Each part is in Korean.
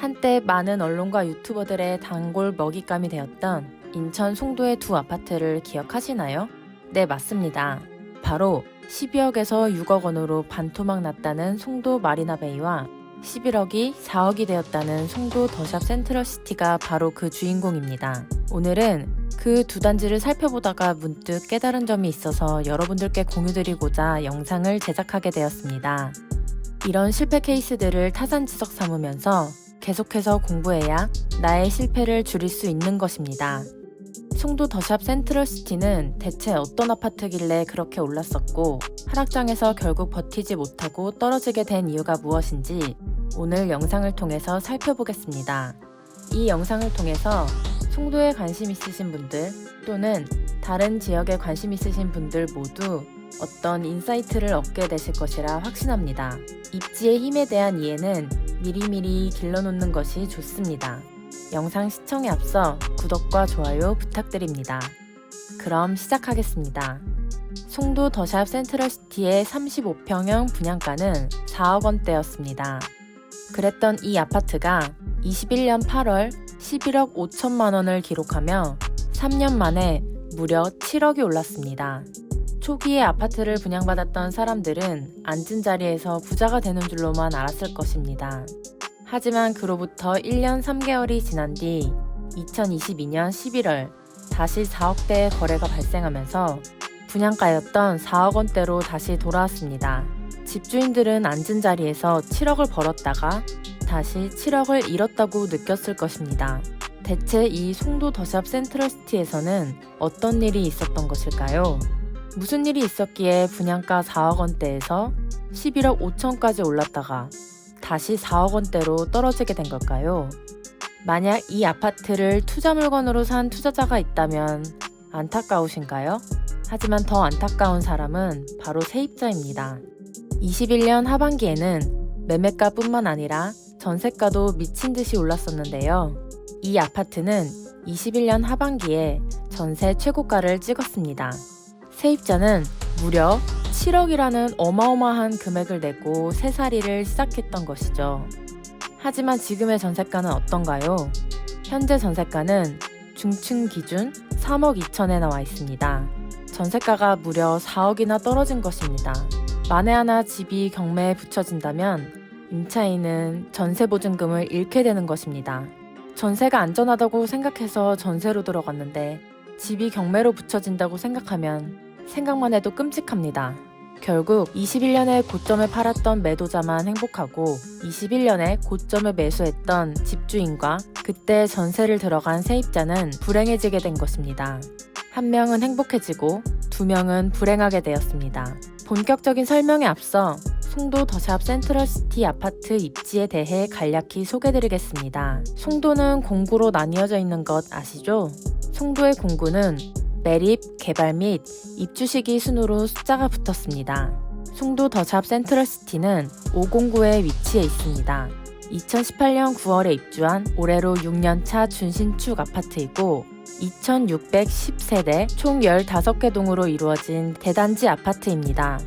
한때 많은 언론과 유튜버들의 단골 먹잇감이 되었던 인천 송도의 두 아파트를 기억하시나요? 네, 맞습니다. 바로 12억에서 6억 원으로 반토막 났다는 송도 마리나베이와 11억이 4억이 되었다는 송도 더샵 센트럴시티가 바로 그 주인공입니다. 오늘은 그 두 단지를 살펴보다가 문득 깨달은 점이 있어서 여러분들께 공유드리고자 영상을 제작하게 되었습니다. 이런 실패 케이스들을 타산지석 삼으면서 계속해서 공부해야 나의 실패를 줄일 수 있는 것입니다. 송도 더샵 센트럴시티는 대체 어떤 아파트길래 그렇게 올랐었고 하락장에서 결국 버티지 못하고 떨어지게 된 이유가 무엇인지 오늘 영상을 통해서 살펴보겠습니다. 이 영상을 통해서 송도에 관심 있으신 분들 또는 다른 지역에 관심 있으신 분들 모두 어떤 인사이트를 얻게 되실 것이라 확신합니다. 입지의 힘에 대한 이해는 미리미리 길러놓는 것이 좋습니다. 영상 시청에 앞서 구독과 좋아요 부탁드립니다. 그럼 시작하겠습니다. 송도 더샵 센트럴시티의 35평형 분양가는 4억 원대였습니다. 그랬던 이 아파트가 21년 8월 11억 5천만 원을 기록하며 3년 만에 무려 7억이 올랐습니다. 초기에 아파트를 분양받았던 사람들은 앉은 자리에서 부자가 되는 줄로만 알았을 것입니다. 하지만 그로부터 1년 3개월이 지난 뒤 2022년 11월 다시 4억대의 거래가 발생하면서 분양가였던 4억 원대로 다시 돌아왔습니다. 집주인들은 앉은 자리에서 7억을 벌었다가 다시 7억을 잃었다고 느꼈을 것입니다. 대체 이 송도 더샵 센트럴시티에서는 어떤 일이 있었던 것일까요? 무슨 일이 있었기에 분양가 4억 원대에서 11억 5천까지 올랐다가 다시 4억 원대로 떨어지게 된 걸까요? 만약 이 아파트를 투자 물건으로 산 투자자가 있다면 안타까우신가요? 하지만 더 안타까운 사람은 바로 세입자입니다. 21년 하반기에는 매매가뿐만 아니라 전세가도 미친 듯이 올랐었는데요. 이 아파트는 21년 하반기에 전세 최고가를 찍었습니다. 세입자는 무려 7억이라는 어마어마한 금액을 내고 새살이를 시작했던 것이죠. 하지만 지금의 전세가는 어떤가요? 현재 전세가는 중층 기준 3억 2천에 나와 있습니다. 전세가가 무려 4억이나 떨어진 것입니다. 만에 하나 집이 경매에 붙여진다면 임차인은 전세 보증금을 잃게 되는 것입니다. 전세가 안전하다고 생각해서 전세로 들어갔는데 집이 경매로 붙여진다고 생각하면 생각만 해도 끔찍합니다. 결국 21년에 고점에 팔았던 매도자만 행복하고 21년에 고점에 매수했던 집주인과 그때 전세를 들어간 세입자는 불행해지게 된 것입니다. 한 명은 행복해지고 두 명은 불행하게 되었습니다. 본격적인 설명에 앞서 송도 더샵 센트럴시티 아파트 입지에 대해 간략히 소개드리겠습니다. 송도는 공구로 나뉘어져 있는 것 아시죠? 송도의 공구는 매립, 개발 및 입주 시기 순으로 숫자가 붙었습니다. 송도 더샵 센트럴시티는 509에 위치해 있습니다. 2018년 9월에 입주한 올해로 6년차 준신축 아파트이고 2610세대 총 15개 동으로 이루어진 대단지 아파트입니다.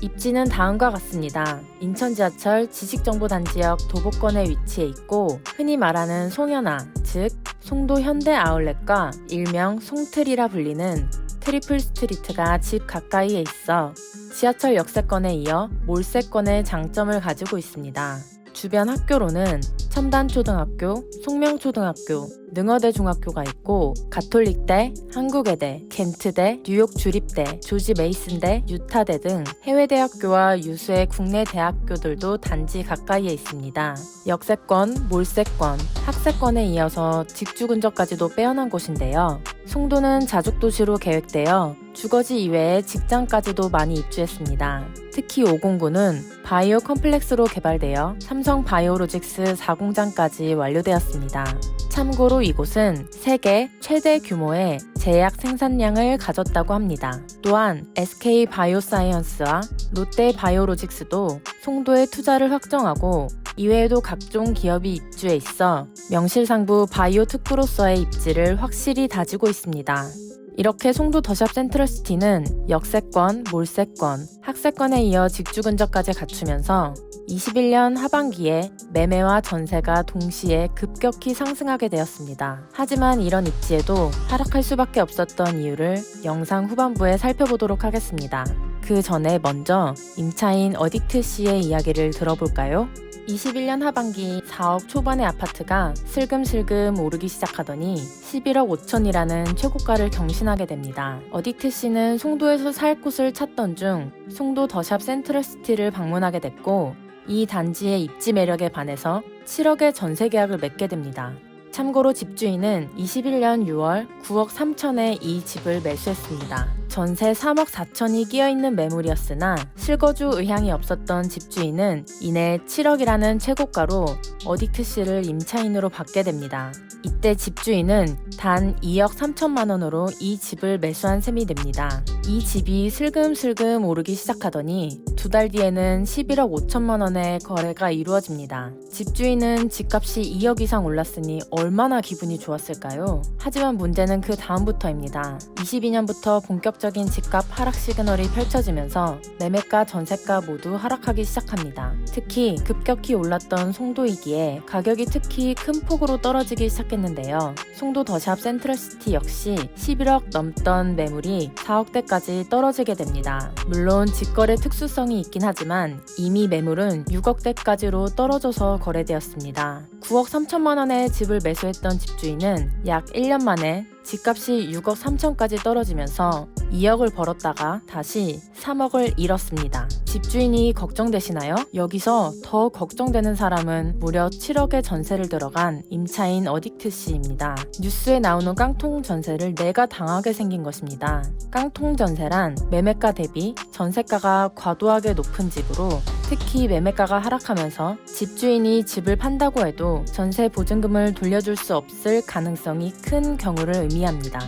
입지는 다음과 같습니다. 인천 지하철 지식정보단지역 도보권에 위치해 있고 흔히 말하는 송현아, 즉 송도 현대 아울렛과 일명 송틀이라 불리는 트리플 스트리트가 집 가까이에 있어 지하철 역세권에 이어 몰세권의 장점을 가지고 있습니다. 주변 학교로는 첨단초등학교, 송명초등학교, 능어대 중학교가 있고 가톨릭대, 한국외대, 겐트대, 뉴욕 주립대, 조지 메이슨대, 유타대 등 해외 대학교와 유수의 국내 대학교들도 단지 가까이에 있습니다. 역세권, 몰세권, 학세권에 이어서 직주 근접까지도 빼어난 곳인데요. 송도는 자죽도시로 계획되어 주거지 이외에 직장까지도 많이 입주했습니다. 특히 509는 바이오 컴플렉스로 개발되어 삼성 바이오로직스 4공장까지 완료되었습니다. 참고로 이곳은 세계 최대 규모의 제약 생산량을 가졌다고 합니다. 또한 SK 바이오사이언스와 롯데 바이오로직스도 송도에 투자를 확정하고 이외에도 각종 기업이 입주해 있어 명실상부 바이오 특구로서의 입지를 확실히 다지고 있습니다. 이렇게 송도 더샵 센트럴시티는 역세권, 몰세권, 학세권에 이어 직주 근접까지 갖추면서 21년 하반기에 매매와 전세가 동시에 급격히 상승하게 되었습니다. 하지만 이런 입지에도 하락할 수밖에 없었던 이유를 영상 후반부에 살펴보도록 하겠습니다. 그 전에 먼저 임차인 어딕트 씨의 이야기를 들어볼까요? 21년 하반기 4억 초반의 아파트가 슬금슬금 오르기 시작하더니 11억 5천이라는 최고가를 경신하게 됩니다. 어딕트 씨는 송도에서 살 곳을 찾던 중 송도 더샵 센트럴시티를 방문하게 됐고 이 단지의 입지 매력에 반해서 7억의 전세 계약을 맺게 됩니다. 참고로 집주인은 21년 6월 9억 3천에 이 집을 매수했습니다. 전세 3억 4천이 끼어있는 매물이었으나 실거주 의향이 없었던 집주인은 이내 7억이라는 최고가로 어딕트 씨를 임차인으로 받게 됩니다. 이때 집주인은 단 2억 3천만 원으로 이 집을 매수한 셈이 됩니다. 이 집이 슬금슬금 오르기 시작하더니 두 달 뒤에는 11억 5천만 원의 거래가 이루어집니다. 집주인은 집값이 2억 이상 올랐으니 얼마나 기분이 좋았을까요? 하지만 문제는 그 다음부터입니다. 22년부터 본격 적인 집값 하락 시그널이 펼쳐지면서 매매가, 전세가 모두 하락하기 시작합니다. 특히 급격히 올랐던 송도이기에 가격이 특히 큰 폭으로 떨어지기 시작했는데요. 송도 더샵 센트럴시티 역시 11억 넘던 매물이 4억대까지 떨어지게 됩니다. 물론 직거래 특수성이 있긴 하지만 이미 매물은 6억대까지로 떨어져서 거래되었습니다. 9억 3천만 원의 집을 매수했던 집주인은 약 1년 만에 집값이 6억 3천까지 떨어지면서 2억을 벌었다가 다시 3억을 잃었습니다. 집주인이 걱정되시나요? 여기서 더 걱정되는 사람은 무려 7억의 전세를 들어간 임차인 어딕트 씨입니다. 뉴스에 나오는 깡통 전세를 내가 당하게 생긴 것입니다. 깡통 전세란 매매가 대비 전세가가 과도하게 높은 집으로 특히 매매가가 하락하면서 집주인이 집을 판다고 해도 전세 보증금을 돌려줄 수 없을 가능성이 큰 경우를 의미합니다.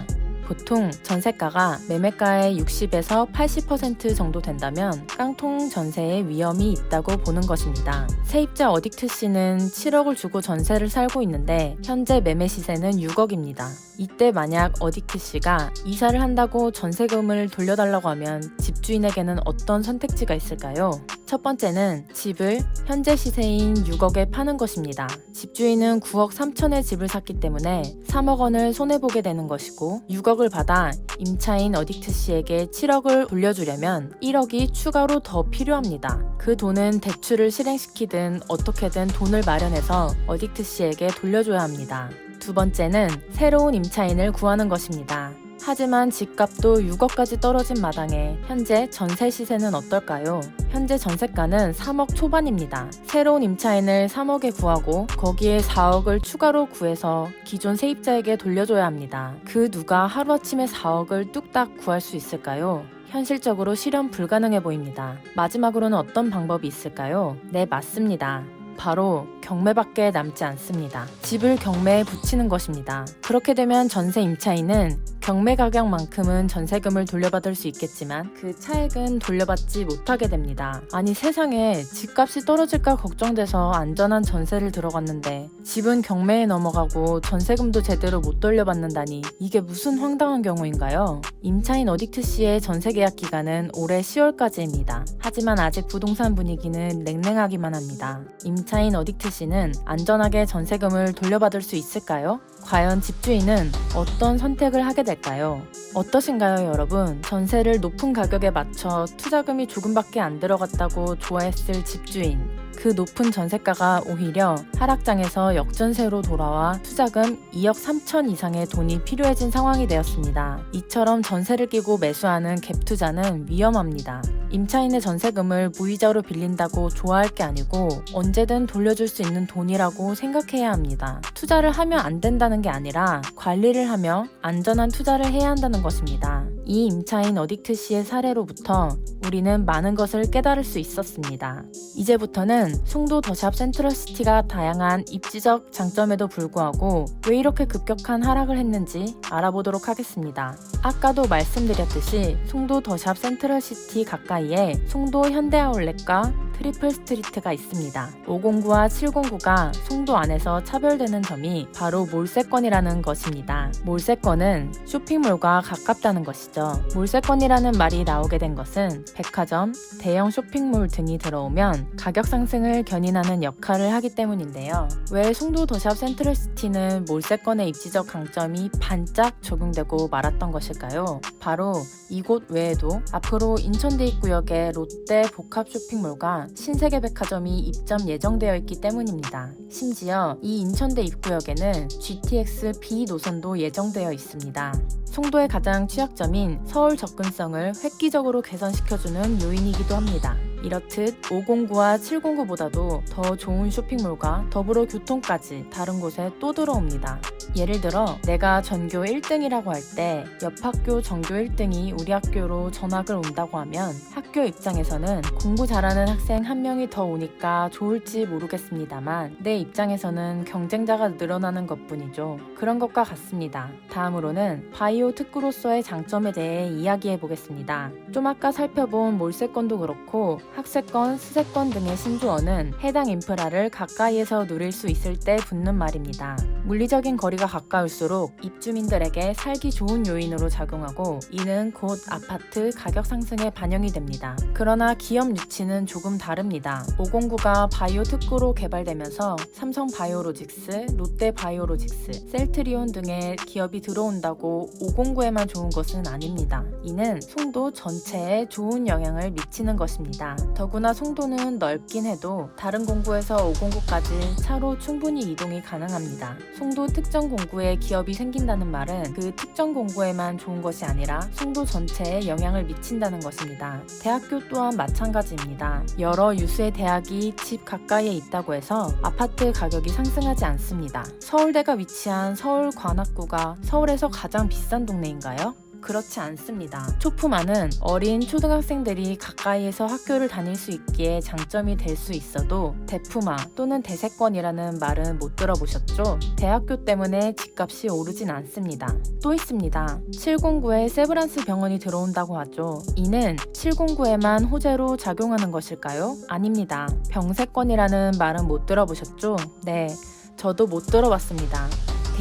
보통 전세가가 매매가의 60에서 80% 정도 된다면 깡통 전세의 위험이 있다고 보는 것입니다. 세입자 어딕트 씨는 7억을 주고 전세를 살고 있는데 현재 매매 시세는 6억입니다. 이때 만약 어딕트 씨가 이사를 한다고 전세금을 돌려달라고 하면 집주인에게는 어떤 선택지가 있을까요? 첫 번째는 집을 현재 시세인 6억에 파는 것입니다. 집주인은 9억 3천의 집을 샀기 때문에 3억 원을 손해보게 되는 것이고 6억을 받아 임차인 어딕트 씨에게 7억을 돌려주려면 1억이 추가로 더 필요합니다. 그 돈은 대출을 실행시키든 어떻게든 돈을 마련해서 어딕트 씨에게 돌려줘야 합니다. 두 번째는 새로운 임차인을 구하는 것입니다. 하지만 집값도 6억까지 떨어진 마당에 현재 전세 시세는 어떨까요? 현재 전세가는 3억 초반입니다. 새로운 임차인을 3억에 구하고 거기에 4억을 추가로 구해서 기존 세입자에게 돌려줘야 합니다. 그 누가 하루아침에 4억을 뚝딱 구할 수 있을까요? 현실적으로 실현 불가능해 보입니다. 마지막으로는 어떤 방법이 있을까요? 네, 맞습니다. 바로 경매밖에 남지 않습니다. 집을 경매에 붙이는 것입니다. 그렇게 되면 전세 임차인은 경매 가격만큼은 전세금을 돌려받을 수 있겠지만 그 차액은 돌려받지 못하게 됩니다. 아니 세상에 집값이 떨어질까 걱정돼서 안전한 전세를 들어갔는데 집은 경매에 넘어가고 전세금도 제대로 못 돌려받는다니 이게 무슨 황당한 경우인가요? 임차인 어딕트 씨의 전세 계약 기간은 올해 10월까지입니다. 하지만 아직 부동산 분위기는 냉랭하기만 합니다. 임차인 어딕트 씨는 안전하게 전세금을 돌려받을 수 있을까요? 과연 집주인은 어떤 선택을 하게 될까요? 어떠신가요, 여러분? 전세를 높은 가격에 맞춰 투자금이 조금밖에 안 들어갔다고 좋아했을 집주인. 그 높은 전세가가 오히려 하락장에서 역전세로 돌아와 투자금 2억 3천 이상의 돈이 필요해진 상황이 되었습니다. 이처럼 전세를 끼고 매수하는 갭 투자는 위험합니다. 임차인의 전세금을 무이자로 빌린다고 좋아할 게 아니고 언제든 돌려줄 수 있는 돈이라고 생각해야 합니다. 투자를 하면 안 된다는 게 아니라 관리를 하며 안전한 투자를 해야 한다는 것입니다. 이 임차인 어딕트 씨의 사례로부터 우리는 많은 것을 깨달을 수 있었습니다. 이제부터는 송도 더샵 센트럴시티가 다양한 입지적 장점에도 불구하고 왜 이렇게 급격한 하락을 했는지 알아보도록 하겠습니다. 아까도 말씀드렸듯이 송도 더샵 센트럴시티 가까이에 송도 현대아울렛과 트리플 스트리트가 있습니다. 509와 709가 송도 안에서 차별되는 점이 바로 몰세권이라는 것입니다. 몰세권은 쇼핑몰과 가깝다는 것이죠. 몰세권이라는 말이 나오게 된 것은 백화점, 대형 쇼핑몰 등이 들어오면 가격 상승을 견인하는 역할을 하기 때문인데요. 왜 송도 더샵 센트럴시티는 몰세권의 입지적 강점이 반짝 적용되고 말았던 것일까요? 바로 이곳 외에도 앞으로 인천대입구역에 롯데 복합 쇼핑몰과 신세계 백화점이 입점 예정되어 있기 때문입니다. 심지어 이 인천대 입구역에는 GTX B 노선도 예정되어 있습니다. 송도의 가장 취약점인 서울 접근성을 획기적으로 개선시켜주는 요인이기도 합니다. 이렇듯 509와 709보다도 더 좋은 쇼핑몰과 더불어 교통까지 다른 곳에 또 들어옵니다. 예를 들어 내가 전교 1등이라고 할 때 옆 학교 전교 1등이 우리 학교로 전학을 온다고 하면 학교 입장에서는 공부 잘하는 학생 한 명이 더 오니까 좋을지 모르겠습니다만 내 입장에서는 경쟁자가 늘어나는 것 뿐이죠. 그런 것과 같습니다. 다음으로는 바이오 특구로서의 장점에 대해 이야기해 보겠습니다. 좀 아까 살펴본 몰세권도 그렇고 학세권, 수세권 등의 신조어는 해당 인프라를 가까이에서 누릴 수 있을 때 붙는 말입니다. 물리적인 거리가 가까울수록 입주민들에게 살기 좋은 요인으로 작용하고 이는 곧 아파트 가격 상승에 반영이 됩니다. 그러나 기업 유치는 조금 다릅니다. 509가 바이오 특구로 개발되면서 삼성 바이오로직스, 롯데 바이오로직스, 셀트리온 등의 기업이 들어온다고 509에만 좋은 것은 아닙니다. 이는 송도 전체에 좋은 영향을 미치는 것입니다. 더구나 송도는 넓긴 해도 다른 공구에서 509까지 차로 충분히 이동이 가능합니다. 송도 특정 공구에 기업이 생긴다는 말은 그 특정 공구에만 좋은 것이 아니라 송도 전체에 영향을 미친다는 것입니다. 대학교 또한 마찬가지입니다. 여러 유수의 대학이 집 가까이에 있다고 해서 아파트 가격이 상승하지 않습니다. 서울대가 위치한 서울 관악구가 서울에서 가장 비싼 동네인가요? 그렇지 않습니다. 초품화는 어린 초등학생들이 가까이에서 학교를 다닐 수 있기에 장점이 될 수 있어도 대품화 또는 대세권이라는 말은 못 들어보셨죠? 대학교 때문에 집값이 오르진 않습니다. 또 있습니다. 709에 세브란스 병원이 들어온다고 하죠. 이는 709에만 호재로 작용하는 것일까요? 아닙니다. 병세권이라는 말은 못 들어보셨죠? 네. 저도 못 들어봤습니다.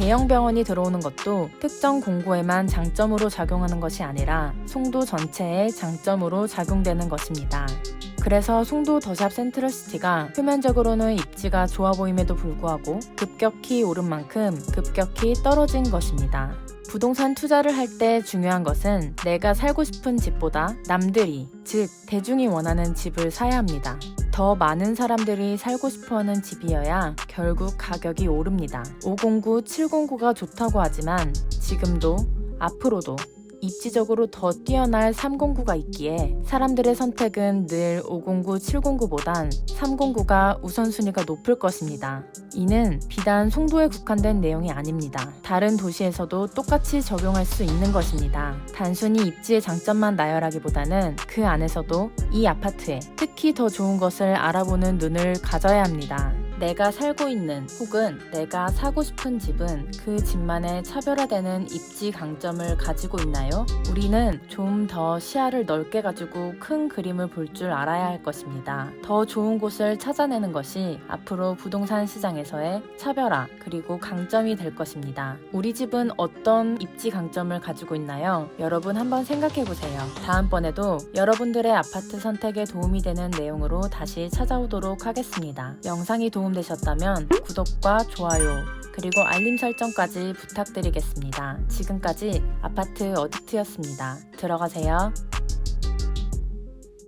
대형 병원이 들어오는 것도 특정 공구에만 장점으로 작용하는 것이 아니라 송도 전체에 장점으로 작용되는 것입니다. 그래서 송도 더샵 센트럴시티가 표면적으로는 입지가 좋아 보임에도 불구하고 급격히 오른 만큼 급격히 떨어진 것입니다. 부동산 투자를 할 때 중요한 것은 내가 살고 싶은 집보다 남들이, 즉, 대중이 원하는 집을 사야 합니다. 더 많은 사람들이 살고 싶어 하는 집이어야 결국 가격이 오릅니다. 509, 709가 좋다고 하지만 지금도 앞으로도 입지적으로 더 뛰어날 309가 있기에 사람들의 선택은 늘 509, 709보단 309가 우선순위가 높을 것입니다. 이는 비단 송도에 국한된 내용이 아닙니다. 다른 도시에서도 똑같이 적용할 수 있는 것입니다. 단순히 입지의 장점만 나열하기보다는 그 안에서도 이 아파트에 특히 더 좋은 것을 알아보는 눈을 가져야 합니다. 내가 살고 있는 혹은 내가 사고 싶은 집은 그 집만의 차별화되는 입지 강점을 가지고 있나요? 우리는 좀 더 시야를 넓게 가지고 큰 그림을 볼 줄 알아야 할 것입니다. 더 좋은 곳을 찾아내는 것이 앞으로 부동산 시장에서의 차별화 그리고 강점이 될 것입니다. 우리 집은 어떤 입지 강점을 가지고 있나요? 여러분 한번 생각해 보세요. 다음번에도 여러분들의 아파트 선택에 도움이 되는 내용으로 다시 찾아오도록 하겠습니다. 영상이 도움되셨다면 구독과 좋아요 그리고 알림 설정까지 부탁드리겠습니다. 지금까지 아파트 어디트였습니다. 들어가세요.